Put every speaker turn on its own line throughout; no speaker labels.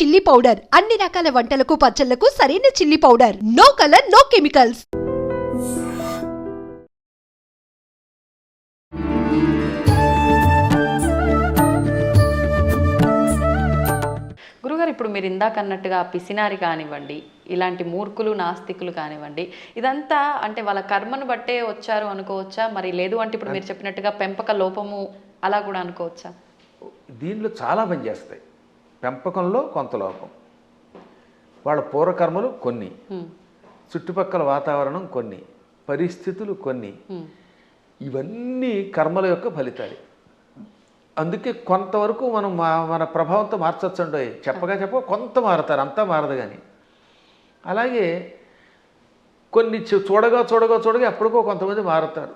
Chilli powder అన్ని రకాల వంటలకు పచ్చళ్ళకు సరైన chilli powder no colour no chemicals
గురుగారు ఇప్పుడు మీరు ఇందాక అన్నట్టుగా పిసినారి కానివ్వండి ఇలాంటి మూర్ఖులు నాస్తికులు కానివ్వండి ఇదంతా అంటే వాళ్ళ కర్మను బట్టే వచ్చారు అనుకోవచ్చా? మరి లేదు అంటే ఇప్పుడు మీరు చెప్పినట్టుగా పెంపక లోపము అలా కూడా అనుకోవచ్చా?
దీనిలో చాలా పనిచేస్తాయి పెంపకంలో కొంత లోపం. వాళ్ళ పూర్వకర్మలు కొన్ని. చుట్టుపక్కల వాతావరణం కొన్ని. పరిస్థితులు కొన్ని. ఇవన్నీ కర్మల యొక్క ఫలితాలు. అందుకే కొంతవరకు మనం మా మన ప్రభావంతో మార్చొచ్చండి చెప్పగా చెప్ప కొంత మారుతారు అంతా మారదు కానీ అలాగే కొన్ని చూడగా చూడగా చూడగా ఎప్పటికో కొంతమంది మారుతారు.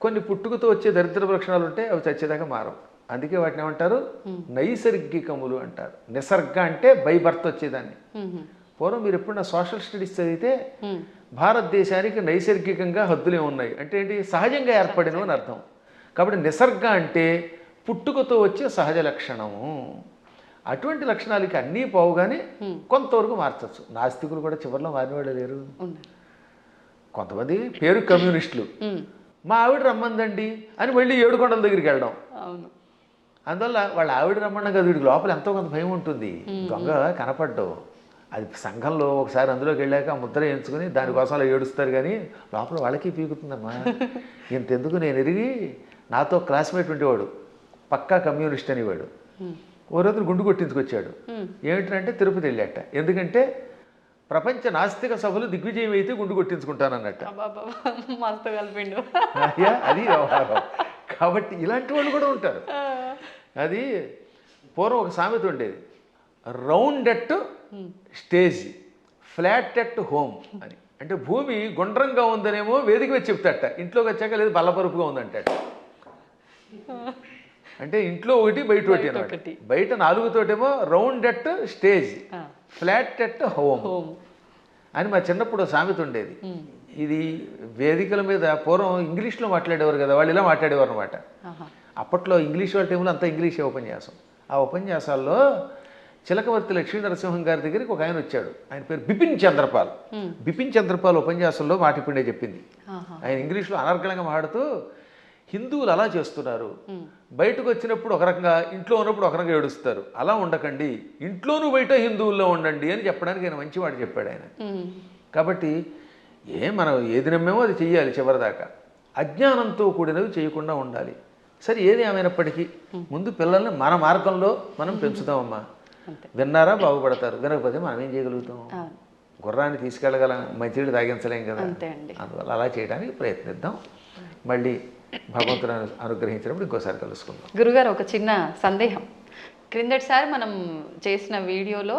కొన్ని పుట్టుకతో వచ్చే దరిద్ర లక్షణాలు ఉంటాయి అవి చచ్చేదాకా మారవు. అందుకే వాటిని ఏమంటారు? నైసర్గికములు అంటారు. నిసర్గ అంటే బై బర్త్ వచ్చేదాన్ని. పూర్వం మీరు ఎప్పుడన్నా సోషల్ స్టడీస్ చదివితే. భారతదేశానికి నైసర్గికంగా హద్దులే ఉన్నాయి. అంటే ఏంటి? సహజంగా ఏర్పడినవి అని అర్థం. కాబట్టి నిసర్గ అంటే పుట్టుకతో వచ్చే సహజ లక్షణము. అటువంటి లక్షణాలకి అన్నీ పోవుగానే కొంతవరకు మార్చచ్చు. నాస్తికులు కూడా చివరిలో మారినవాళ్ళు లేరు. కొంతమంది పేరు కమ్యూనిస్టులు. మా ఆవిడ రమ్మందండి అని మళ్ళీ ఏడుకొండల దగ్గరికి వెళ్ళడం.
అవును.
అందువల్ల వాళ్ళ ఆవిడ రమ్మన్న కదా వీడికి లోపల ఎంతో కొంత భయం ఉంటుంది. దొంగ కనపడ్డావు అది సంఘంలో ఒకసారి అందులోకి వెళ్ళాక ముద్ర ఎంచుకుని దానికోసం అలా ఏడుస్తారు కానీ లోపల వాళ్ళకి పీకుతుందమ్మా. ఇంతెందుకు నేను ఎరిగి నాతో క్లాస్మేట్ ఉండేవాడు పక్కా కమ్యూనిస్ట్ అనేవాడు. ఓ రోజు గుండు కొట్టించుకొచ్చాడు. ఏమిటంటే తిరుపతి వెళ్ళాట. ఎందుకంటే ప్రపంచ నాస్తిక సభలు దిగ్విజయం అయితే గుండు కొట్టించుకుంటానన్నట్ట. అయ్యా అది కాబట్టి ఇలాంటి వాళ్ళు కూడా ఉంటారు. అది పూర్వం ఒక సామెత ఉండేది. Round at stage flat at home అని. అంటే భూమి గుండ్రంగా ఉందనేమో వేదిక వచ్చి చెప్తాట. ఇంట్లోకి వచ్చాక లేదు బల్లపరుపుగా ఉందంటాట. అంటే ఇంట్లో ఒకటి బయట ఒకటి అన్నమాట.
ఒకటి.
బయట నాలుగుతోటేమో round at stage. Flat at home అని మా చిన్నప్పుడు సామెత ఉండేది. ఇది వేదికల మీద పూర్వం ఇంగ్లీష్లో మాట్లాడేవారు కదా వాళ్ళు ఇలా మాట్లాడేవారు అనమాట. అప్పట్లో ఇంగ్లీష్ వాళ్ళ టైంలో అంతా ఇంగ్లీషే ఉపన్యాసం ఆ ఉపన్యాసాల్లో చిలకవర్తి లక్ష్మీ నరసింహం గారి దగ్గరికి ఒక ఆయన వచ్చాడు. ఆయన పేరు బిపిన్ చంద్రపాల్. బిపిన్ చంద్రపాల్ ఉపన్యాసంలో మాట ఇప్పుడే చెప్పింది. ఆయన ఇంగ్లీష్లో అనర్గళంగా మాట్లాడుతూ హిందువులు అలా చేస్తున్నారు. బయటకు వచ్చినప్పుడు ఒక రకంగా ఇంట్లో ఉన్నప్పుడు ఒక రకంగా ఏడుస్తారు. అలా ఉండకండి. ఇంట్లోనూ బయట హిందువుల్లో ఉండండి అని చెప్పడానికి ఆయన మంచి మాట చెప్పాడు ఆయన. కాబట్టి ఏ మనం ఏది నమ్మేమో అది చెయ్యాలి చివరిదాకా. అజ్ఞానంతో కూడినవి చేయకుండా ఉండాలి. సరే ఏది ఏమైనప్పటికీ ముందు పిల్లల్ని మన మార్గంలో మనం పెంచుదామమ్మా
అంతే.
విన్నారా? బాగుపడతారు. వినకపోతే మనం ఏం చేయగలుగుతాం. గుర్రాన్ని తీసుకెళ్ళగలం మంచినీళ్ళు తాగించలేం కదా. అందువల్ల అలా చేయడానికి ప్రయత్నిద్దాం. మళ్ళీ భగవంతుడు అను- అనుగ్రహించినప్పుడు ఇంకోసారి కలుసుకుందాం.
గురుగారు ఒక చిన్న సందేహం. క్రిందటిసారి మనం చేసిన వీడియోలో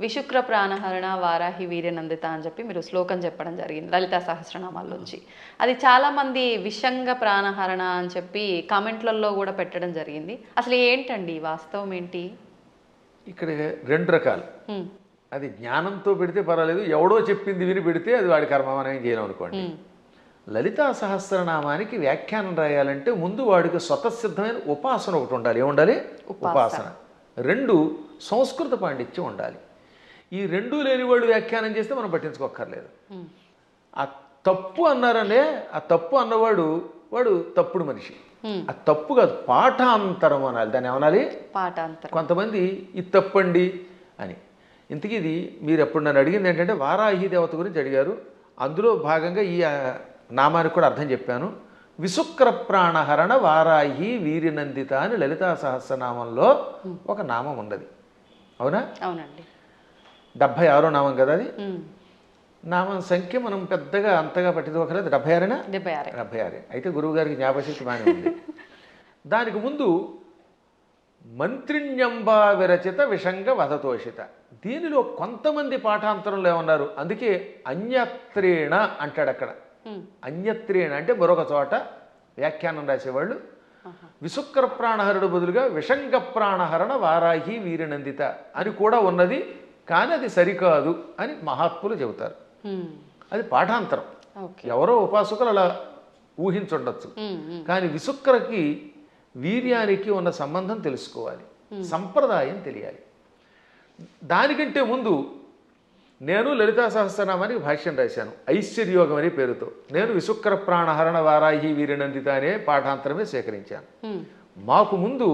విశుక్ర ప్రాణహరణ వారాహి వీర్యనందిత అని చెప్పి మీరు శ్లోకం చెప్పడం జరిగింది లలితా సహస్రనామాల్లోంచి అది చాలామంది విషంగ ప్రాణహరణ అని చెప్పి కామెంట్లలో కూడా పెట్టడం జరిగింది. అసలు ఏంటండి? వాస్తవం ఏంటి?
ఇక్కడ రెండు రకాలు. అది జ్ఞానంతో పెడితే పర్వాలేదు ఎవడో చెప్పింది విని పెడితే అది వాడి కర్మ మనం ఏం చేయలేం అనుకోండి. లలితా సహస్రనామానికి వ్యాఖ్యానం రాయాలంటే ముందు వాడికి స్వతసిద్ధమైన ఉపాసన ఒకటి ఉండాలి. ఏముండాలి? ఉపాసన. రెండు సంస్కృత పాండిత్యం ఉండాలి. ఈ రెండు లేని వాళ్ళు వ్యాఖ్యానం చేస్తే మనం పట్టించుకోక్కర్లేదు. ఆ తప్పు అన్నారనే ఆ తప్పు అన్నవాడు వాడు తప్పుడు మనిషి. ఆ తప్పు కాదు పాఠాంతరం అనాలి. దాన్ని ఏమనాలి?
పాఠాంతరం.
కొంతమంది ఇది తప్పండి అని. ఇంతకీ ఇది మీరు ఎప్పుడు నన్ను అడిగింది ఏంటంటే వారాహి దేవత గురించి అడిగారు. అందులో భాగంగా ఈ నామానికి కూడా అర్థం చెప్పాను. విశుక్ర ప్రాణహరణ వారాహి వీరినందిత అని లలితా సహస్రనామంలో ఒక నామం ఉన్నది. అవునా?
అవునండి.
డెబ్భై ఆరో నామం కదా అది. నామం సంఖ్య మనం పెద్దగా అంతగా పట్టించుకోకలేదు డెబ్భై ఆరేనా
డెబ్బై ఆరు
డెబ్భై ఆరు అయితే గురువుగారికి జ్ఞాపశక్తి బాగానే ఉంది. దానికి ముందు మంత్రిణ్యంబా విరచిత విషంగ వధతోషిత. దీనిలో కొంతమంది పాఠాంతరంలో ఏమన్నారు? అందుకే అన్యత్రేణ అంటాడు అక్కడ. అన్యత్రేణ అంటే మరొక చోట వ్యాఖ్యానం రాసేవాళ్ళు. విశుక్ర ప్రాణహరుడు బదులుగా విషంగ ప్రాణహరణ వారాహి వీరనందిత అని కూడా ఉన్నది కానీ అది సరికాదు అని మహాత్ములు చెబుతారు. అది పాఠాంతరం. ఎవరో ఉపాసకులు అలా ఊహించుండొచ్చు. కానీ విశుక్రకి వీర్యానికి ఉన్న సంబంధం తెలుసుకోవాలి. సంప్రదాయం తెలియాలి. దానికంటే ముందు నేను లలితా సహస్రనామానికి భాష్యం రాశాను. ఐశ్వర్యోగం అనే పేరుతో. నేను విశుక్ర ప్రాణహరణ వారాహి వీరనందిత అనే పాఠాంతరమే స్వీకరించాను
ఉమ్,
మాకు ముందు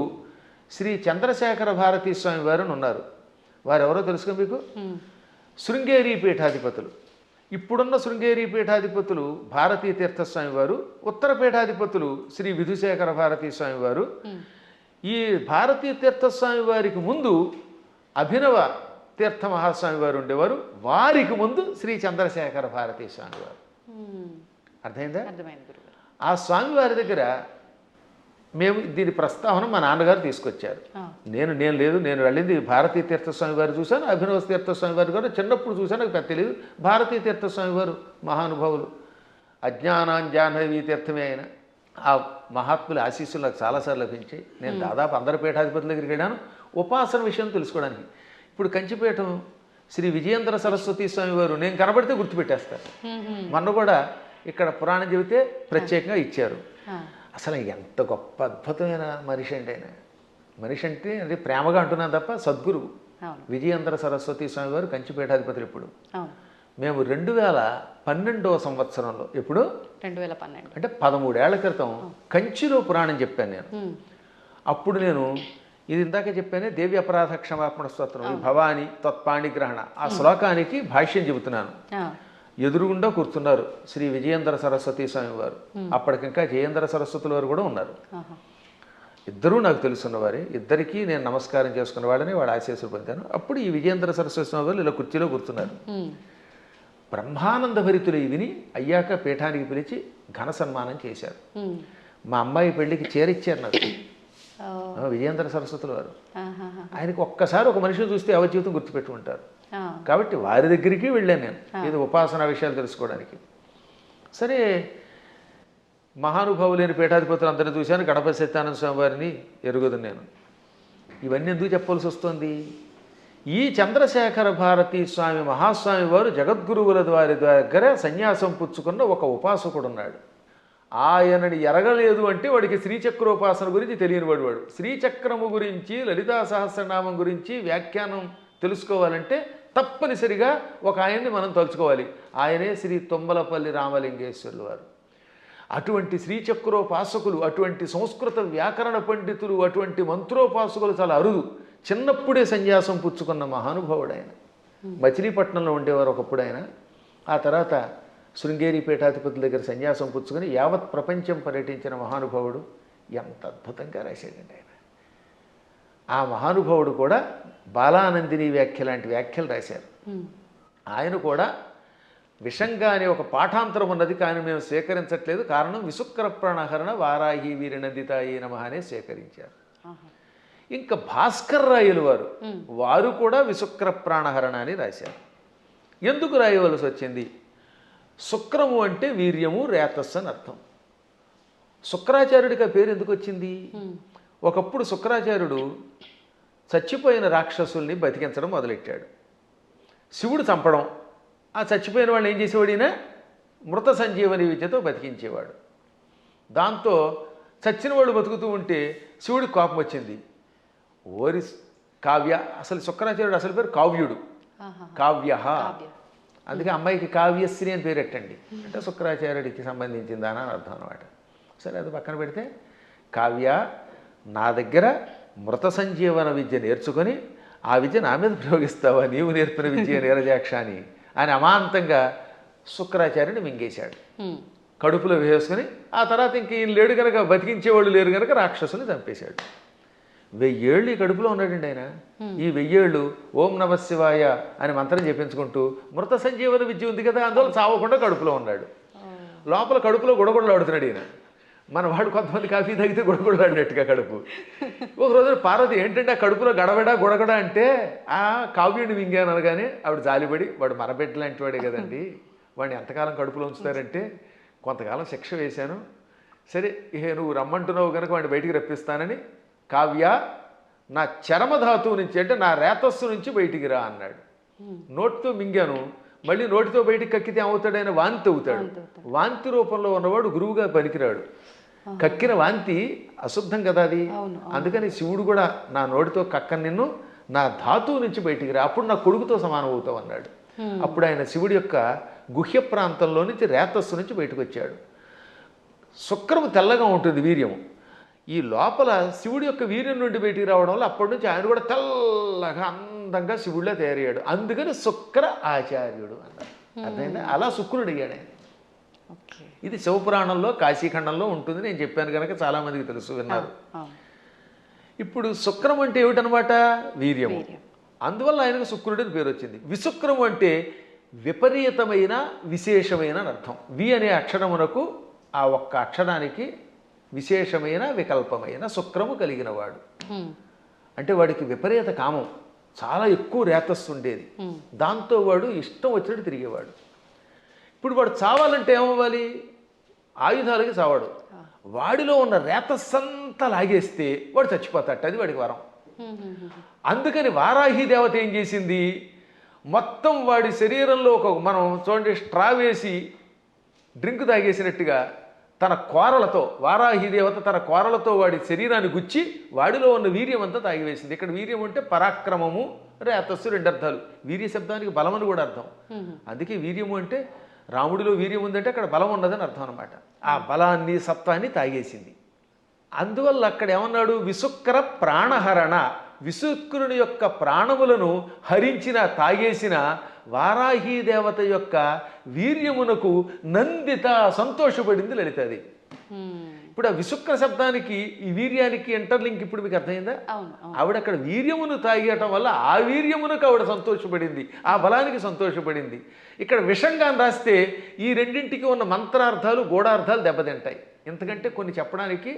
శ్రీ చంద్రశేఖర భారతీ స్వామి వారు ఉన్నారు. వారు ఎవరో తెలుసుకో మీకు శృంగేరి పీఠాధిపతులు. ఇప్పుడున్న శృంగేరి పీఠాధిపతులు భారతీ తీర్థస్వామి వారు ఉత్తర పీఠాధిపతులు శ్రీ విధుశేఖర భారతీ స్వామి వారు. ఈ భారతీ తీర్థస్వామి వారికి ముందు అభినవ తీర్థ మహాస్వామి వారు ఉండేవారు. వారికి ముందు శ్రీ చంద్రశేఖర భారతీ స్వామి వారు
ఉమ్,
అర్థమైందా ఆ స్వామి వారి దగ్గర మేము దీని ప్రస్తావన మా నాన్నగారు తీసుకొచ్చారు. నేను నేను లేదు నేను వెళ్ళింది భారతీ తీర్థస్వామి వారు చూశాను అభినవ తీర్థస్వామి వారు కూడా చిన్నప్పుడు చూశాను నాకు పెద్ద తెలియదు భారతీ తీర్థస్వామి వారు మహానుభావులు. అజ్ఞానాంజాహ్నవీ తీర్థమే ఆయన. ఆ మహాత్ముల ఆశీస్సులు నాకు చాలాసార్లు లభించాయి. నేను దాదాపు అందరి పీఠాధిపతుల దగ్గరికి వెళ్ళాను. ఉపాసన విషయం తెలుసుకోవడానికి. ఇప్పుడు కంచిపీఠం శ్రీ విజయేంద్ర సరస్వతి స్వామి వారు నేను కనబడితే గుర్తుపెట్టేస్తారు. మొన్న కూడా ఇక్కడ పురాణం చెబితే ప్రత్యేకంగా ఇచ్చారు. అసలు ఎంత గొప్ప అద్భుతమైన మనిషి అంటే ఆయన. మనిషి అంటే అది ప్రేమగా అంటున్నాను తప్ప సద్గురువు. విజయేంద్ర సరస్వతి స్వామి వారు కంచిపీఠాధిపతులు ఇప్పుడు. మేము రెండు వేల పన్నెండవ సంవత్సరంలో ఇప్పుడు
రెండు వేల పన్నెండు.
అంటే పదమూడేళ్ళ క్రితం కంచిలో పురాణం చెప్పాను నేను. అప్పుడు నేను ఇది ఇందాక చెప్పానే దేవి అపరాధ క్షమాపణ స్తోత్రం ఈ భవాని తత్పాణిగ్రహణ ఆ శ్లోకానికి భాష్యం చెబుతున్నాను. ఎదురుగుండా కూర్చున్నారు శ్రీ విజయేంద్ర సరస్వతి స్వామి వారు. అప్పటికింకా జయేంద్ర సరస్వతుల వారు కూడా ఉన్నారు. ఇద్దరూ నాకు తెలుసున్నవారే ఇద్దరికీ నేను నమస్కారం చేసుకున్న వాళ్ళని వాడు ఆశీస్సులు పొందాను. అప్పుడు ఈ విజయేంద్ర సరస్వతి స్వామి వారు ఇలా కుర్చీలో కూర్చున్నారు. బ్రహ్మానంద భరితులై విని అయ్యాక పీఠానికి పిలిచి ఘన సన్మానం చేశారు. మా అమ్మాయి పెళ్ళికి చేరిచ్చారు నాకు. విజయేంద్ర సరస్వతుల వారు. ఆయనకి ఒక్కసారి ఒక మనిషిని చూస్తే ఎవరి జీవితం గుర్తుపెట్టుకుంటారు కాబట్టి వారి దగ్గరికి వెళ్ళాను నేను. ఇది ఉపాసన విషయాలు తెలుసుకోవడానికి. సరే మహానుభావులైన పీఠాధిపతులు అందరిని చూశాను. గణపతి సత్యానంద స్వామి వారిని ఎరుగుదు నేను. ఇవన్నీ ఎందుకు చెప్పాల్సి వస్తుంది? ఈ చంద్రశేఖర భారతీ స్వామి మహాస్వామి వారు జగద్గురువుల వారి దగ్గర సన్యాసం పుచ్చుకున్న ఒక ఉపాసకుడు ఉన్నాడు ఆయనని ఎరగలేదు అంటే వాడికి శ్రీచక్రోపాసన గురించి తెలియని వాడు. వాడు శ్రీచక్రము గురించి లలితా సహస్రనామం గురించి వ్యాఖ్యానం తెలుసుకోవాలంటే తప్పనిసరిగా ఒక ఆయన్ని మనం తలుచుకోవాలి. ఆయనే శ్రీ తుమ్మలపల్లి రామలింగేశ్వరులు వారు. అటువంటి శ్రీచక్రోపాసకులు అటువంటి సంస్కృత వ్యాకరణ పండితులు అటువంటి మంత్రోపాసకులు చాలా అరుదు. చిన్నప్పుడే సన్యాసం పుచ్చుకున్న మహానుభావుడు ఆయన. మచిలీపట్నంలో ఉండేవారు ఒకప్పుడు ఆయన ఆ తర్వాత శృంగేరి పీఠాధిపతుల దగ్గర సన్యాసం పుచ్చుకొని యావత్ ప్రపంచం పర్యటించిన మహానుభావుడు ఎంత అద్భుతంగా రాశాడండి ఆయన. ఆ మహానుభావుడు కూడా బాలానందిని వ్యాఖ్య లాంటి వ్యాఖ్యలు రాశారు. ఆయన కూడా విషంగా అనే ఒక పాఠాంతరం ఉన్నది కానీ మేము స్వీకరించట్లేదు. కారణం విశుక్ర ప్రణహరణ వారాహి వీరనందితాయి నమ అనే స్వీకరించారు. ఇంకా భాస్కర్ రాయలు వారు వారు కూడా విశుక్ర ప్రాణహరణ అని రాశారు. ఎందుకు రాయవలసి వచ్చింది? శుక్రము అంటే వీర్యము రేతస్సు అని అర్థం. శుక్రాచార్యుడికి ఆ పేరు ఎందుకు వచ్చింది? ఒకప్పుడు శుక్రాచార్యుడు చచ్చిపోయిన రాక్షసుల్ని బతికించడం మొదలెట్టాడు. శివుడు చంపడం ఆ చచ్చిపోయిన వాళ్ళు ఏం చేసేవాడు ఈయన? మృత సంజీవని విద్యతో బతికించేవాడు. దాంతో చచ్చిన వాళ్ళు బతుకుతూ ఉంటే శివుడికి కోపం వచ్చింది. ఓరి కావ్య అసలు శుక్రాచార్యుడు అసలు పేరు కావ్యుడు. కావ్య. అందుకే అమ్మాయికి కావ్యశ్రీ అని పేరెట్టండి. అంటే శుక్రాచార్యుడికి సంబంధించిందా అని అర్థం అనమాట సరే అది పక్కన పెడితే కావ్య నా దగ్గర మృత సంజీవన విద్య నేర్చుకొని ఆ విద్య నా మీద ప్రయోగిస్తావా? నీవు నేర్పిన విద్య నీరజాక్ష అని అని అమాంతంగా శుక్రాచార్యుని మింగేశాడు. కడుపులో వేసుకుని ఆ తర్వాత ఇంక ఈయన లేడు కనుక బతికించేవాళ్ళు లేరు కనుక రాక్షసుని చంపేశాడు. వెయ్యేళ్ళు ఈ కడుపులో ఉన్నాడండి ఆయన. ఈ వెయ్యేళ్ళు ఓం నమ శివాయ అని మంత్రం చెప్పించుకుంటూ మృత సంజీవన విద్య ఉంది కదా అందువల్ల చావకుండా కడుపులో ఉన్నాడు. లోపల కడుపులో గుడగొడలాడుతున్నాడు ఈయన. మన వాడు కొంతమంది కాఫీ తాగితే గుడగొడలాడినట్టుగా కడుపు. ఒక రోజున పార్వతి ఏంటంటే ఆ కడుపులో గడబడ గుడగడ? అంటే ఆ కావ్యుడిని మింగాను అనగానే ఆవిడ జాలిపడి వాడు మరబెట్ట లాంటి వాడే కదండి వాడిని ఎంతకాలం కడుపులో ఉంచుతారంటే కొంతకాలం శిక్ష వేశాను. సరే ఇహే నువ్వు రమ్మంటున్నావు కనుక వాడిని బయటికి రప్పిస్తానని కావ్య నా చరమధాతువు నుంచి అంటే నా రేతస్సు నుంచి బయటికి రా అన్నాడు. నోటితో మింగాను. మళ్ళీ నోటితో బయటికి కక్కితే ఏమవుతాడైనా వాంతి అవుతాడు. వాంతి రూపంలో ఉన్నవాడు గురువుగా పనికిరాడు. కక్కిన వాంతి అశుద్ధం కదా అది? అందుకని శివుడు కూడా నా నోటితో కక్క నిన్ను నా ధాతువు నుంచి బయటికి రా. అప్పుడు నా కొడుకుతో సమానం అవుతావు అన్నాడు. అప్పుడు ఆయన శివుడి యొక్క గుహ్య ప్రాంతంలో నుంచి రేతస్సు నుంచి బయటకు వచ్చాడు. శుక్రము తెల్లగా ఉంటుంది వీర్యము. ఈ లోపల శివుడి యొక్క వీర్యం నుండి బయటికి రావడం వల్ల అప్పటి నుంచి ఆయన కూడా తెల్లగా అందంగా శివుడిలో తయారయ్యాడు. అందుకని శుక్ర ఆచార్యుడు అన్నారు అర్థమైందా? అలా శుక్రుడు అయ్యాడు ఆయన. ఇది శివపురాణంలో కాశీఖండంలో ఉంటుంది. నేను చెప్పాను కనుక చాలామందికి తెలుసు విన్నారు. ఇప్పుడు శుక్రం అంటే ఏమిటనమాట వీర్యము.
వీర్యం.
అందువల్ల ఆయనకు శుక్రుడు అని పేరు వచ్చింది. విశుక్రము అంటే విపరీతమైన విశేషమైన అర్థం. వి అనే అక్షరమునకు ఆ ఒక్క అక్షరానికి విశేషమైన వికల్పమైన శుక్రము కలిగిన వాడు. అంటే వాడికి విపరీత కామం. చాలా ఎక్కువ రేతస్సు ఉండేది. దాంతో వాడు ఇష్టం వచ్చినట్టు తిరిగేవాడు. ఇప్పుడు వాడు చావాలంటే ఏమవ్వాలి? ఆయుధాలకి చావాడు. వాడిలో ఉన్న రేతస్సంతా లాగేస్తే వాడు చచ్చిపోతాట అది వాడికి వరం. అందుకని వారాహి దేవత ఏం చేసింది? మొత్తం వాడి శరీరంలో ఒక మనం చూడండి స్ట్రా వేసి డ్రింక్ తాగేసినట్టుగా తన కోరలతో వారాహి దేవత తన కోరలతో వాడి శరీరాన్ని గుచ్చి వాడిలో ఉన్న వీర్యం అంతా తాగివేసింది. ఇక్కడ వీర్యం అంటే పరాక్రమము రేతస్సు రెండు అర్థాలు. వీర్య శబ్దానికి బలం అని కూడా అర్థం. అందుకే వీర్యము అంటే రాముడిలో వీర్యం ఉందంటే అక్కడ బలం ఉన్నదని అర్థం అనమాట ఆ బలాన్ని సత్వాన్ని తాగేసింది. అందువల్ల అక్కడ ఏమన్నాడు? విశుక్ర ప్రాణహరణ. విశుక్రుని యొక్క ప్రాణములను హరించిన తాగేసిన వారాహి దేవత యొక్క వీర్యమునకు నందిత సంతోషపడింది లలితది. ఇప్పుడు ఆ విశుక్ర శబ్దానికి ఈ వీర్యానికి ఇంటర్లింక్ ఇప్పుడు మీకు అర్థమైందా? ఆవిడ అక్కడ వీర్యమును తాగేయటం వల్ల ఆ వీర్యమునకు ఆవిడ సంతోషపడింది ఆ బలానికి సంతోషపడింది. ఇక్కడ విషంగా రాస్తే ఈ రెండింటికి ఉన్న మంత్రార్థాలు గూఢార్థాలు దెబ్బతింటాయి. ఎందుకంటే కొన్ని చెప్పడానికి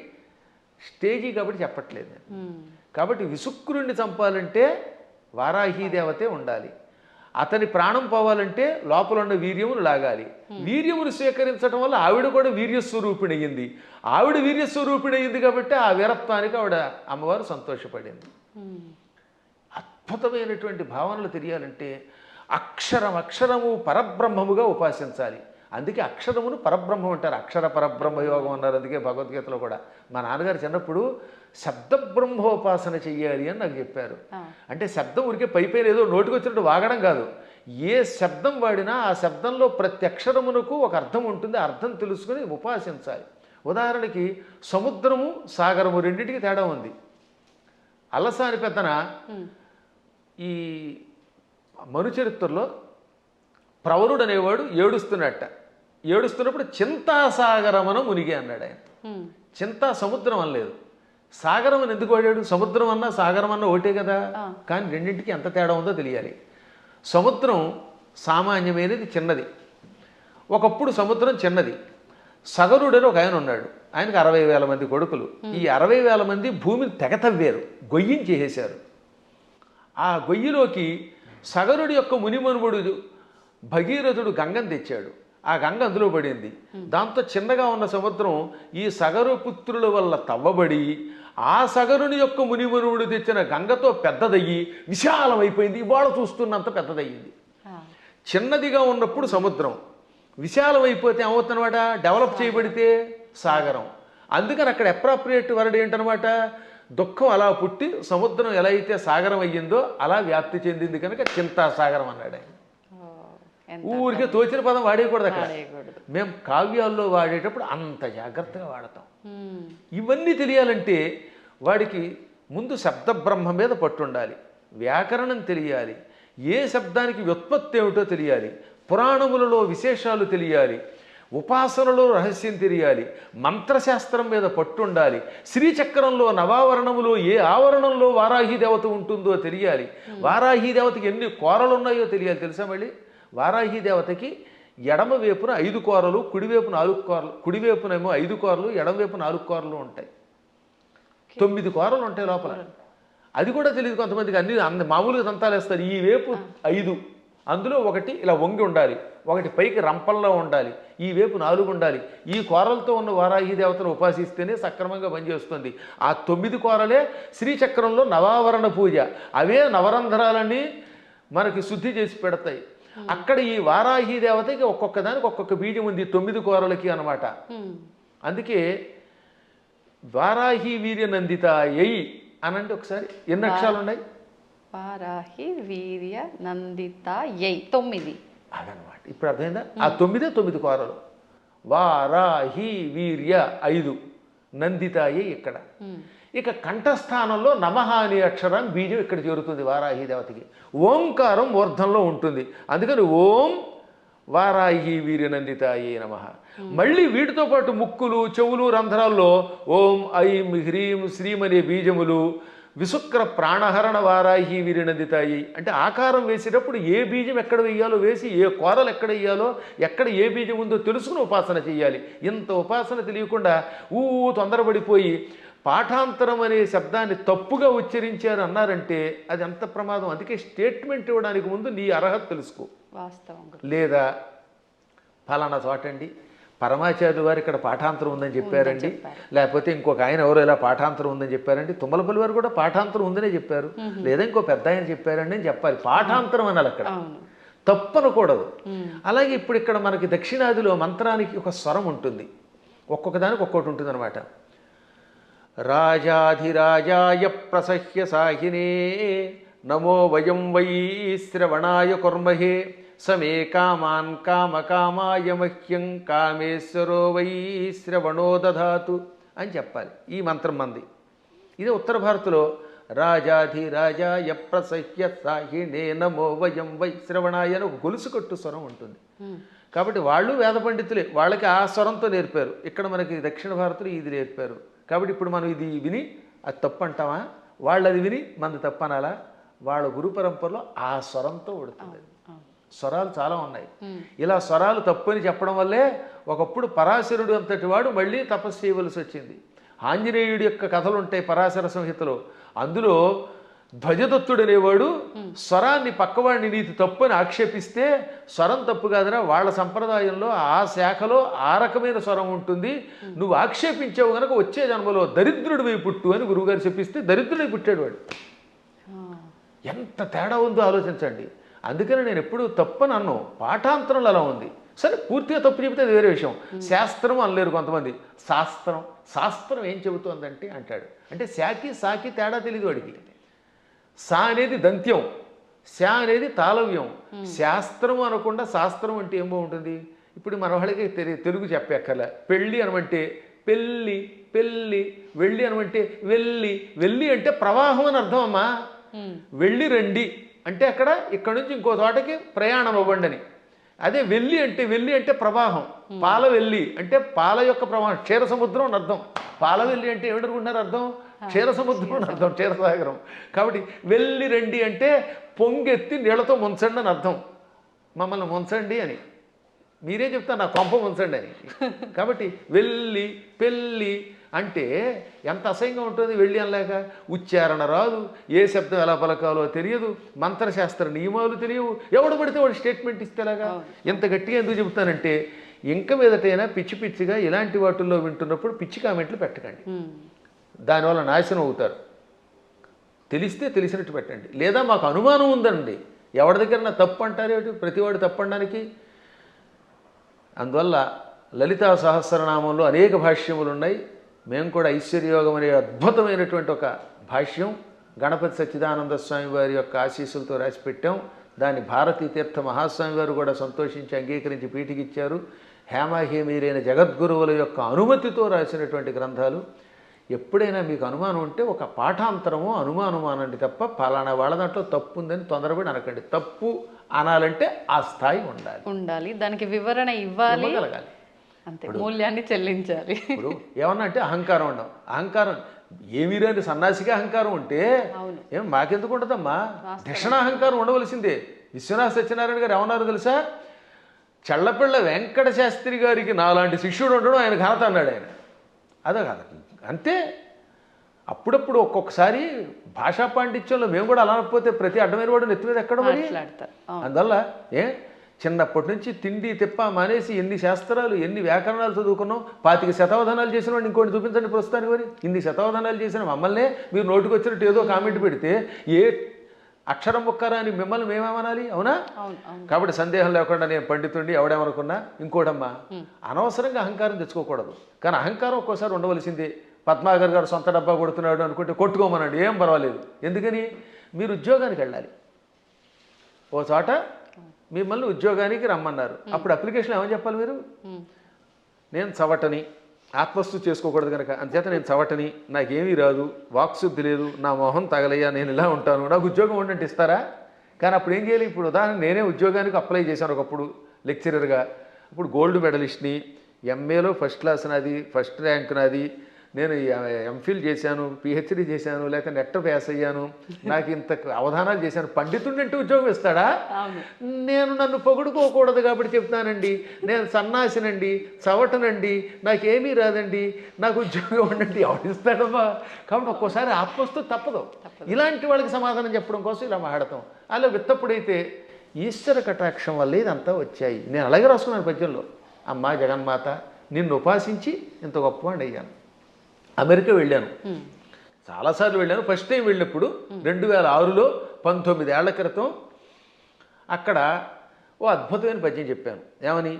స్టేజీ కాబట్టి చెప్పట్లేదు. కాబట్టి విశుక్రుణ్ణి చంపాలంటే వారాహీ దేవతే ఉండాలి. అతని ప్రాణం పోవాలంటే లోపల ఉన్న వీర్యమును లాగాలి వీర్యమును స్వీకరించడం వల్ల ఆవిడ కూడా వీర్యస్వరూపిణి అయ్యింది ఆవిడ వీర్యస్వరూపిణి అయ్యింది కాబట్టి ఆ వీరత్వానికి ఆవిడ అమ్మవారు సంతోషపడింది. అద్భుతమైనటువంటి భావనలు తెలియాలంటే అక్షరం అక్షరము పరబ్రహ్మముగా ఉపాసించాలి. అందుకే అక్షరమును పరబ్రహ్మం అంటారు. అక్షర పరబ్రహ్మ యోగం అన్నారు అందుకే భగవద్గీతలో కూడా. మా నాన్నగారు చిన్నప్పుడు శబ్ద బ్రహ్మోపాసన చెయ్యాలి అని నాకు చెప్పారు. అంటే శబ్దం ఉరికే పై పైన ఏదో నోటికి వచ్చినట్టు వాగడం కాదు. ఏ శబ్దం వాడినా ఆ శబ్దంలో ప్రతి అక్షరమునకు ఒక అర్థం ఉంటుంది. అర్థం తెలుసుకుని ఉపాసించాలి. ఉదాహరణకి సముద్రము సాగరము రెండింటికి తేడా ఉంది. అల్లసాని పెద్దన ఈ మనుచరిత్రలో ప్రవరుడు అనేవాడు ఏడుస్తున్నట్ట. ఏడుస్తున్నప్పుడు చింతాసాగరమన మునిగి అన్నాడు ఆయన. చింతా సముద్రం అనలేదు సాగరం అని ఎందుకు వాడాడు? సముద్రం అన్నా సాగరం అన్నా ఒకటే కదా. కానీ రెండింటికి ఎంత తేడా ఉందో తెలియాలి. సముద్రం సామాన్యమైనది చిన్నది. ఒకప్పుడు సముద్రం చిన్నది. సగరుడని ఒక ఆయన ఉన్నాడు. ఆయనకు అరవై వేల మంది కొడుకులు. ఈ అరవై వేల మంది భూమిని తెగతవ్వారు గొయ్యించేసేశారు ఆ గొయ్యిలోకి సగరుడి యొక్క మునిమనుముడు భగీరథుడు గంగను తెచ్చాడు. ఆ గంగ అందులో పడింది. దాంతో చిన్నగా ఉన్న సముద్రం ఈ సగరు పుత్రుల వల్ల తవ్వబడి ఆ సగరుని యొక్క మునిమనువుడు తెచ్చిన గంగతో పెద్దదయ్యి విశాలమైపోయింది. ఇవాళ చూస్తున్నంత పెద్దదయ్యింది. చిన్నదిగా ఉన్నప్పుడు సముద్రం విశాలమైపోతే ఏమవుతుందన్నమాట? డెవలప్ చేయబడితే సాగరం. అందుకని అక్కడ అప్రాప్రియేట్ వర్డ్ ఏంటనమాట దుఃఖం అలా పుట్టి సముద్రం ఎలా అయితే సాగరం అయ్యిందో అలా వ్యాప్తి చెందింది కనుక చింతా సాగరం అన్నాడు ఆయన ఊరికే తోచిన పదం వాడేయకూడదు అక్కడ. మేము కావ్యాల్లో వాడేటప్పుడు అంత జాగ్రత్తగా వాడతాం. ఇవన్నీ తెలియాలంటే వాడికి ముందు శబ్ద బ్రహ్మ మీద పట్టుండాలి. వ్యాకరణం తెలియాలి. ఏ శబ్దానికి వ్యుత్పత్తి ఏమిటో తెలియాలి. పురాణములలో విశేషాలు తెలియాలి. ఉపాసనలో రహస్యం తెలియాలి. మంత్రశాస్త్రం మీద పట్టుండాలి. శ్రీచక్రంలో నవావరణములో ఏ ఆవరణంలో వారాహి దేవత ఉంటుందో తెలియాలి. వారాహి దేవతకి ఎన్ని కోరలు ఉన్నాయో తెలియాలి. తెలుసా మళ్ళీ? వారాహి దేవతకి ఎడమ వైపున ఐదు కూరలు కుడివైపు నాలుగు కూరలు కుడివైపునేమో ఐదు కూరలు ఎడమవైపు నాలుగు కూరలు ఉంటాయి. తొమ్మిది కూరలు ఉంటాయి లోపల. అది కూడా తెలియదు కొంతమందికి అన్ని అన్ని మామూలుగా దంతాలు వేస్తారు ఈ వైపు ఐదు అందులో ఒకటి ఇలా వంగి ఉండాలి ఒకటి పైకి రంపంలో ఉండాలి ఈ వైపు నాలుగు ఉండాలి. ఈ కూరలతో ఉన్న వారాహి దేవతను ఉపాసిస్తేనే సక్రమంగా పనిచేస్తుంది. ఆ తొమ్మిది కూరలే శ్రీచక్రంలో నవావరణ పూజ. అవే నవరంధ్రాలని మనకి శుద్ధి చేసి పెడతాయి. అక్కడ ఈ వారాహి దేవతకి ఒక్కొక్క దానికి ఒక్కొక్క బీజం ఉంది తొమ్మిది కూరలకి అన్నమాట.
హ్మ్.
అందుకే వారాహి వీర్య నందిత ఎయి అనంటే ఒకసారి ఎన్ని అక్షరాలు ఉన్నాయి
వారాహి వీర్య నందిత యై తొమ్మిది.
అదనమాట ఇప్పుడు అర్థమైందా? ఆ తొమ్మిదే తొమ్మిది కోరలు. వారాహి వీర్య ఐదు. నందితాయి ఇక్కడ. ఇక కంఠస్థానంలో నమః అనే అక్షరం బీజం ఇక్కడ చేరుతుంది వారాహి దేవతకి ఓంకారం ఊర్ధంలో ఉంటుంది. అందుకని ఓం వారాహి వీర్యనందితాయే నమ. మళ్ళీ వీటితో పాటు ముక్కులు చెవులు రంధ్రాల్లో ఓం ఐం హ్రీం శ్రీం అనే బీజములు విశుక్ర ప్రాణహరణ వారాహి వీరినందితాయి అంటే ఆకారం వేసేటప్పుడు ఏ బీజం ఎక్కడ వేయాలో వేసి ఏ కూరలు ఎక్కడ వేయాలో ఎక్కడ ఏ బీజం ఉందో తెలుసుకుని ఉపాసన చేయాలి. ఇంత ఉపాసన తెలియకుండా ఊ తొందరపడిపోయి పాఠాంతరం అనే శబ్దాన్ని తప్పుగా ఉచ్చరించారు అన్నారంటే అది ఎంత ప్రమాదం? అందుకే స్టేట్మెంట్ ఇవ్వడానికి ముందు నీ అర్హత తెలుసుకో. లేదా ఫలానా చోటండి. పరమాచార్యులు వారు ఇక్కడ పాఠాంతరం ఉందని చెప్పారండి. లేకపోతే ఇంకొక ఆయన ఎవరో ఇలా పాఠాంతరం ఉందని చెప్పారండి. తుమ్మలపల్లి వారు కూడా పాఠాంతరం ఉందనే చెప్పారు. లేదా ఇంకో పెద్ద ఆయన చెప్పారండి అని చెప్పాలి. పాఠాంతరం అనాలి అక్కడ. తప్పనకూడదు. అలాగే ఇప్పుడు ఇక్కడ మనకి దక్షిణాదిలో మంత్రానికి ఒక స్వరం ఉంటుంది. ఒక్కొక్క దానికి ఒక్కొక్కటి ఉంటుంది అనమాట రాజాధిరాజాయ ప్రసహ్య సాహినే. నమో వయం వై శ్రవణాయ కుర్మహే. సమే కామాన్ కామకామాయ మహ్యం కామేశ్వరో వై శ్రవణో దధాతు అని చెప్పాలి. ఈ మంత్రం మంది. ఇది ఉత్తర భారత్లో రాజాధిరాజాయ ప్రసహ్య సాహినే. నమో వయం వై శ్రవణాయ అని ఒక గొలుసు కట్టు స్వరం ఉంటుంది. కాబట్టి వాళ్ళు వేద పండితులే. వాళ్ళకి ఆ స్వరంతో నేర్పారు. ఇక్కడ మనకి దక్షిణ భారత్లో ఇది నేర్పారు. కాబట్టి ఇప్పుడు మనం ఇది విని అది తప్పు అంటామా వాళ్ళు అది విని మనది తప్పు అనాలా వాళ్ళ గురు పరంపరలో ఆ స్వరంతో ఉడుతుంది. స్వరాలు చాలా ఉన్నాయి. ఇలా స్వరాలు తప్పు అని చెప్పడం వల్లే ఒకప్పుడు పరాశరుడు అంతటి వాడు మళ్ళీ తపస్సు చేయవలసి వచ్చింది. ఆంజనేయుడి యొక్క కథలు ఉంటాయి పరాశర సంహితలో. అందులో ధ్వజదత్తుడు అనేవాడు స్వరాన్ని పక్కవాడిని నీతి తప్పు అని ఆక్షేపిస్తే స్వరం తప్పు కాదనా వాళ్ళ సంప్రదాయంలో ఆ శాఖలో ఆ రకమైన స్వరం ఉంటుంది. నువ్వు ఆక్షేపించావు గనక వచ్చే జన్మలో దరిద్రుడివై పుట్టు అని గురువుగారు చెప్పిస్తే దరిద్రుడై పుట్టాడు వాడు ఎంత తేడా ఉందో ఆలోచించండి. అందుకని నేను ఎప్పుడు తప్పని అన్ను. పాఠాంతరంలో అలా ఉంది. సరే పూర్తిగా తప్పు చెబితే అది వేరే విషయం. శాస్త్రం అనలేరు కొంతమంది. శాస్త్రం శాస్త్రం ఏం చెబుతోందంటే అంటాడు. అంటే శాకి సాకి తేడా తెలియదు వాడికి. సా అనేది దంత్యం. శా అనేది తాళవ్యం. శాస్త్రం అనకుండా శాస్త్రం అంటే ఏమో ఉంటుంది ఇప్పుడు మన వాళ్ళకి తెలి- తెలుగు చెప్పక్కర్లే. పెళ్ళి అనమంటే పెళ్ళి పెళ్ళి వెళ్ళి అనమంటే వెళ్ళి. వెళ్ళి అంటే ప్రవాహం అని అర్థం అమ్మా. వెళ్ళి రండి. అంటే అక్కడ ఇక్కడ నుంచి ఇంకో చోటకి ప్రయాణం అవ్వండి అని అదే వెళ్ళి అంటే వెళ్ళి అంటే ప్రవాహం. పాల వెళ్ళి అంటే పాల యొక్క ప్రవాహం. క్షీర సముద్రం అని అర్థం. పాల వెళ్ళి అంటే ఏమిటనుకుంటున్నారు అర్థం? క్షీర సముద్రం అని అర్థం క్షీరసాగరం. కాబట్టి వెళ్ళి రండి అంటే పొంగెత్తి నీళ్ళతో ముంచండి అని అర్థం. మమ్మల్ని ముంచండి అని. మీరే చెప్తారు నా కొంప ఉంచండి అని. కాబట్టి వెళ్ళి పెళ్ళి అంటే ఎంత అసహ్యంగా ఉంటుంది వెళ్ళి అనలేక. ఉచ్చారణ రాదు ఏ శబ్దం ఎలా పలకాలో తెలియదు మంత్రశాస్త్ర నియమాలు తెలియవు. ఎవడు పడితే వాడు స్టేట్మెంట్ ఇస్తేలాగా ఎంత గట్టిగా ఎందుకు చెబుతానంటే ఇంక మీదటైనా పిచ్చి పిచ్చిగా ఇలాంటి వాటిల్లో వింటున్నప్పుడు పిచ్చి కామెంట్లు పెట్టకండి. దానివల్ల నాశనం అవుతారు. తెలిస్తే తెలిసినట్టు పెట్టండి. లేదా మాకు అనుమానం ఉందండి. ఎవరి దగ్గర తప్పు అంటారేమిటి ప్రతివాడు తప్పడానికి. అందువల్ల లలితా సహస్రనామంలో అనేక భాష్యములు ఉన్నాయి. మేము కూడా ఐశ్వర్యయోగం అనే అద్భుతమైనటువంటి ఒక భాష్యం గణపతి సచ్చిదానంద స్వామి వారి యొక్క ఆశీస్సులతో రాసి పెట్టాం దాన్ని భారతీ తీర్థ మహాస్వామి వారు కూడా సంతోషించి అంగీకరించి పీటికిచ్చారు హేమాహేమీరైన జగద్గురువుల యొక్క అనుమతితో రాసినటువంటి గ్రంథాలు. ఎప్పుడైనా మీకు అనుమానం ఉంటే ఒక పాఠాంతరమో అనుమానమో అనండి తప్ప పలానా వాళ్ళ దాంట్లో తప్పు ఉందని తొందరపడి అనకండి. తప్పు అనాలంటే ఆ స్థాయి ఉండాలి.
ఉండాలి. దానికి వివరణ ఇవ్వాలి. అంతే. మూల్యాన్ని చెల్లించాలి.
ఇప్పుడు ఏమన్నా అంటే అహంకారం ఉండవు అహంకారం ఏమీ రాని సన్నాసిగా అహంకారం ఉంటే. ఏం మాకెందుకు ఉండదమ్మా? అహంకారం ఉండవలసిందే. విశ్వనాథ సత్యనారాయణ గారు ఏమన్నారు తెలుసా? చల్లపిళ్ళ వెంకట శాస్త్రి గారికి నాలాంటి శిష్యుడు ఉండడం ఆయన ఘనత అన్నాడు ఆయన. అదే కదా. అంతే. అప్పుడప్పుడు ఒక్కొక్కసారి భాషా పాండిత్యంలో మేము కూడా అలా అనకపోతే ప్రతి అడ్డమైన వాడు నెత్తి మీద ఎక్కడ మరి. అందువల్ల ఏ చిన్నప్పటి నుంచి తిండి తిప్ప మానేసి ఎన్ని శాస్త్రాలు ఎన్ని వ్యాకరణాలు చదువుకున్నాం పాతిక శతావధానాలు చేసిన వాడిని ఇంకోటి చూపించండి ప్రస్తుతానికి మరి. ఇన్ని శతావధానాలు చేసిన మమ్మల్నే మీరు నోటికి వచ్చినట్టు ఏదో కామెంట్ పెడితే ఏ అక్షరం ముక్కరా అని మిమ్మల్ని మేమేమనాలి? అవును? కాబట్టి సందేహం లేకుండా నేను పండితుండి ఎవడేమనుకున్నా ఇంకోటమ్మా అనవసరంగా అహంకారం తెచ్చుకోకూడదు. కానీ అహంకారం ఒక్కోసారి ఉండవలసిందే. పద్మాగర్ గారు సొంత డబ్బా కొడుతున్నాడు అనుకుంటే కొట్టుకోమనండి ఏం పర్వాలేదు. ఎందుకని? మీరు ఉద్యోగానికి వెళ్ళాలి. ఓ చోట మిమ్మల్ని ఉద్యోగానికి రమ్మన్నారు. అప్పుడు అప్లికేషన్ ఏమని చెప్పాలి మీరు? నేను చవటని ఆత్మస్థుతి చేసుకోకూడదు కనుక అంతచేత నేను చవటని నాకేమీ రాదు వాక్శుద్ధి లేదు నా మొహం తగలయ్యా నేను ఇలా ఉంటాను నాకు ఉద్యోగం ఉండంటే ఇస్తారా? కానీ అప్పుడు ఏం చేయాలి? ఇప్పుడు ఉదాహరణ నేనే ఉద్యోగానికి అప్లై చేశాను ఒకప్పుడు లెక్చరర్గా. ఇప్పుడు గోల్డ్ మెడలిస్ట్ని ఎంఏలో ఫస్ట్ క్లాస్ నాది ఫస్ట్ ర్యాంక్ నాది నేను ఎంఫిల్ చేశాను పిహెచ్డి చేశాను లేక నెట్ పాస్ అయ్యాను. నాకు ఇంత అవధానాలు చేశాను. పండితుడిని అంటే ఉద్యోగం ఇస్తాడా? నేను నన్ను పొగుడుకోకూడదు కాబట్టి చెప్తానండి నేను సన్నాసినండి చవటనండి నాకేమీ రాదండి. నాకు ఉద్యోగం ఉండండి. ఎవడిస్తాడమ్మా కాబట్టి ఒక్కోసారి ఆత్మస్తు తప్పదు. ఇలాంటి వాళ్ళకి సమాధానం చెప్పడం కోసం ఇలా మాట్లాడతాం. అలా విత్తప్పుడైతే ఈశ్వర కటాక్షం వల్ల ఇదంతా వచ్చాయి. నేను అలాగే రాసుకున్నాను పద్యంలో. అమ్మా జగన్మాత నిన్ను ఉపాసించి ఇంత గొప్పవాడిని అయ్యాను. అమెరికా వెళ్ళాను. చాలాసార్లు వెళ్ళాను. ఫస్ట్ టైం వెళ్ళినప్పుడు రెండు వేల ఆరులో పంతొమ్మిది ఏళ్ళ క్రితం అక్కడ ఓ అద్భుతమైన పద్యం చెప్పాను. ఏమని?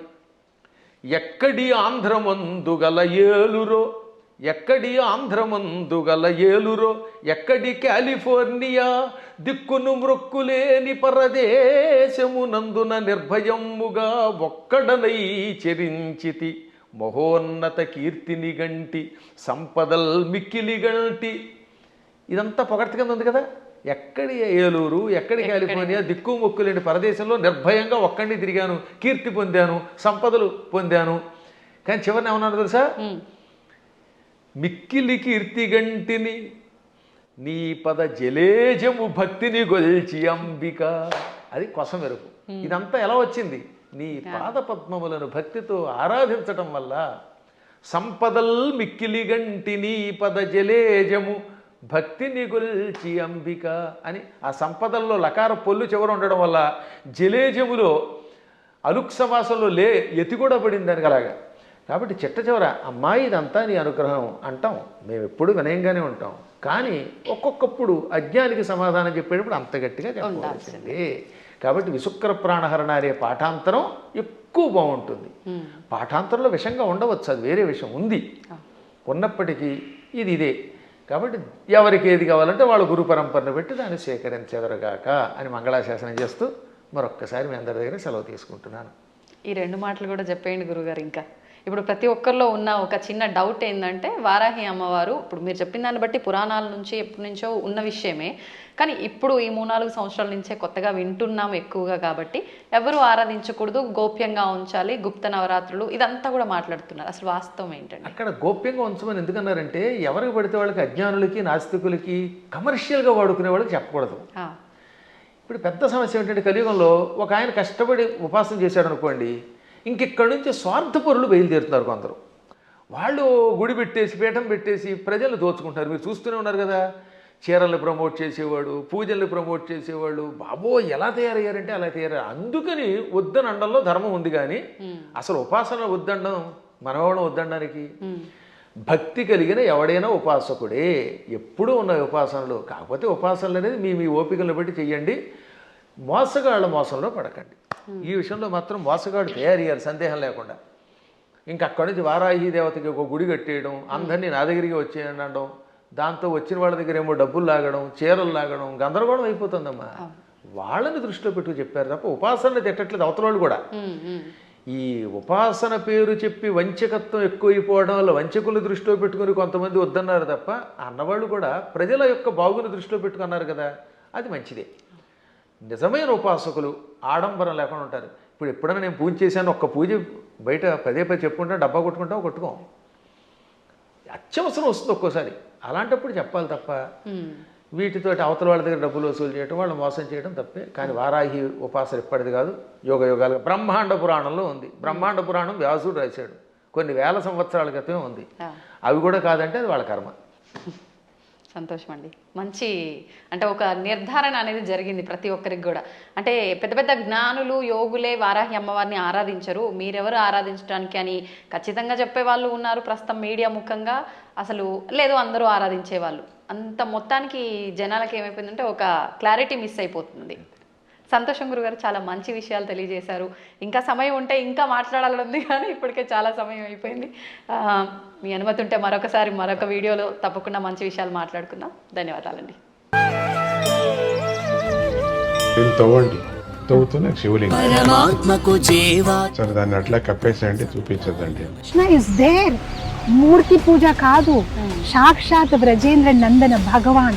ఎక్కడి ఆంధ్రమందు గల ఏలురో ఎక్కడి ఆంధ్రమందు గల ఏలురో ఎక్కడి కాలిఫోర్నియా దిక్కును మృక్కులేని పరదేశమునందున నిర్భయముగా ఒక్కడనై చెరించితి. మహోన్నత కీర్తిని గంటి సంపదల్ మిక్కిలి గంటి ఇదంతా పొగడ్త కింద ఉంది కదా? ఎక్కడి ఏలూరు ఎక్కడి కాలిఫోర్నియా దిక్కు మొక్కు లేని పరదేశంలో నిర్భయంగా ఒక్కడిని తిరిగాను కీర్తి పొందాను సంపదలు పొందాను. కానీ చివరిని ఏమన్నాను తెలుసా? మిక్కిలి కీర్తి గంటిని నీ పద జలేజము భక్తిని గొల్చి అంబిక. అది కొస మెరుపు ఇదంతా ఎలా వచ్చింది? నీ పాద పద్మములను భక్తితో ఆరాధించటం వల్ల సంపదల్ మిక్కిలి గంటి నీ పద జలేజము భక్తిని గొల్చి అంబిక అని ఆ సంపదల్లో లకార పొల్లు చివర ఉండడం వల్ల జలేజములో అలుక్ సమాసంలో లే ఎతి కూడా పడింది దానికి అలాగా. కాబట్టి చిట్ట చివర అమ్మాయి ఇదంతా నీ అనుగ్రహం అంటాం. మేము ఎప్పుడు వినయంగానే ఉంటాం. కానీ ఒక్కొక్కప్పుడు అజ్ఞానికి సమాధానం చెప్పేటప్పుడు అంత గట్టిగా చెప్పాల్సిందే కాబట్టి విశుక్ర ప్రాణహరణ అనే పాఠాంతరం ఎక్కువ బాగుంటుంది. పాఠాంతరంలో విషంగా ఉండవచ్చు అది వేరే విషయం ఉంది. ఉన్నప్పటికీ ఇది ఇదే. కాబట్టి ఎవరికి ఏది కావాలంటే వాళ్ళ గురు పరంపరను పెట్టి దాన్ని సేకరించెదరుగాక అని మంగళాశాసనం చేస్తూ మరొక్కసారి మీ అందరి దగ్గర సెలవు తీసుకుంటున్నాను.
ఈ రెండు మాటలు కూడా చెప్పేయండి గురుగారు ఇంకా. ఇప్పుడు ప్రతి ఒక్కరిలో ఉన్న ఒక చిన్న డౌట్ ఏంటంటే వారాహి అమ్మవారు ఇప్పుడు మీరు చెప్పిన దాన్ని బట్టి పురాణాల నుంచి ఎప్పటి నుంచో ఉన్న విషయమే. కానీ ఇప్పుడు ఈ మూడు నాలుగు సంవత్సరాల నుంచే కొత్తగా వింటున్నాం ఎక్కువగా కాబట్టి ఎవరు ఆరాధించకూడదు గోప్యంగా ఉంచాలి గుప్త నవరాత్రులు ఇదంతా కూడా మాట్లాడుతున్నారు. అసలు వాస్తవం ఏంటండి?
అక్కడ గోప్యంగా ఉంచమని ఎందుకన్నారంటే ఎవరికి పడితే వాళ్ళకి అజ్ఞానులకి నాస్తికులకి కమర్షియల్గా వాడుకునే వాళ్ళకి చెప్పకూడదు. ఇప్పుడు పెద్ద సమస్య ఏంటంటే కలియుగంలో ఒక ఆయన కష్టపడి ఉపాసన చేశాడు అనుకోండి ఇంకెక్కడి నుంచి స్వార్థపరులు బయలుదేరుతున్నారు కొందరు. వాళ్ళు గుడి పెట్టేసి పీఠం పెట్టేసి ప్రజలు దోచుకుంటారు మీరు చూస్తూనే ఉన్నారు కదా చీరల్ని ప్రమోట్ చేసేవాడు పూజల్ని ప్రమోట్ చేసేవాడు బాబో ఎలా తయారయ్యారంటే అలా తయారయ్యారు. అందుకని వద్దని అండంలో ధర్మం ఉంది కానీ అసలు ఉపాసన వద్దండం మనవాళ్ళం వద్దనడానికి
ఉమ్,
భక్తి కలిగిన ఎవడైనా ఉపాసకుడే. ఎప్పుడూ ఉన్న ఉపాసనలు. కాకపోతే ఉపాసనలు అనేది మీ మీ ఓపికలను బట్టి చెయ్యండి. మోసగాళ్ళ మోసంలో పడకండి. ఈ విషయంలో మాత్రం మోసగాడు తయారయ్యారు సందేహం లేకుండా. ఇంకా అక్కడి నుంచి వారాహి దేవతకి ఒక గుడి కట్టేయడం అందరినీ నా దగ్గరికి వచ్చేయండి అనడం దాంతో వచ్చిన వాళ్ళ దగ్గర ఏమో డబ్బులు లాగడం చీరలు లాగడం గందరగోళం అయిపోతుందమ్మా. వాళ్ళని దృష్టిలో పెట్టు చెప్పారు తప్ప ఉపాసనలు తిట్టట్లేదు అవతల వాళ్ళు కూడా. ఈ ఉపాసన పేరు చెప్పి వంచకత్వం ఎక్కువైపోవడం వల్ల వంచకులు దృష్టిలో పెట్టుకుని కొంతమంది వద్దన్నారు తప్ప అన్నవాళ్ళు కూడా ప్రజల యొక్క బాగుని దృష్టిలో పెట్టుకున్నారు కదా అది మంచిదే. నిజమైన ఉపాసకులు ఆడంబరం లేకుండా ఉంటారు. ఇప్పుడు ఎప్పుడైనా నేను పూజ చేశాను ఒక్క పూజ బయట పదే పదే చెప్పుకుంటా డబ్బా కొట్టుకుంటావు కొట్టుకోం. అత్యవసరం వస్తుంది ఒక్కోసారి. అలాంటప్పుడు చెప్పాలి తప్ప
ఉమ్.
వీటితోటి అవతల వాళ్ళ దగ్గర డబ్బులు వసూలు చేయడం వాళ్ళు మోసం చేయడం తప్పే. కానీ వారాహి ఉపాసన ఎప్పటిది కాదు యోగ యోగాలు బ్రహ్మాండ పురాణంలో ఉంది. బ్రహ్మాండ పురాణం వ్యాసుడు రాశాడు. కొన్ని వేల సంవత్సరాల క్రితమే ఉంది. అవి కూడా కాదంటే అది వాళ్ళ కర్మ.
సంతోషం అండి మంచి అంటే ఒక నిర్ధారణ అనేది జరిగింది ప్రతి ఒక్కరికి కూడా. అంటే పెద్ద పెద్ద జ్ఞానులు యోగులే వారాహి అమ్మవారిని ఆరాధించరు. మీరెవరు ఆరాధించడానికి అని ఖచ్చితంగా చెప్పే వాళ్ళు ఉన్నారు ప్రస్తుతం మీడియా ముఖంగా. అసలు లేదు అందరూ ఆరాధించే వాళ్ళు అంత మొత్తానికి జనాలకి ఏమైపోయిందంటే ఒక క్లారిటీ మిస్ అయిపోతుంది. సంతోషం గురుగారు చాలా మంచి విషయాలు తెలియజేశారు. ఇంకా సమయం ఉంటే ఇంకా మాట్లాడాలని ఉంది కానీ ఇప్పటికే చాలా సమయం అయిపోయింది. మీ అనుమతి ఉంటే మరొకసారి మరొక వీడియోలో తప్పకుండా మంచి విషయాలు మాట్లాడుకుందాం. ధన్యవాదాలండి.
దీన్ని తవ్వండి. తవ్వుతూనే శివలింగం.
పరమాత్మకు జీవా.
సరే దాన్ని అట్లా కప్పేసేయండి చూపించదండి
కృష్ణ ఇస్ దేర్ మూర్తి పూజ కాదు. సాక్షాత్ బ్రజేంద్ర నందన భగవాన్.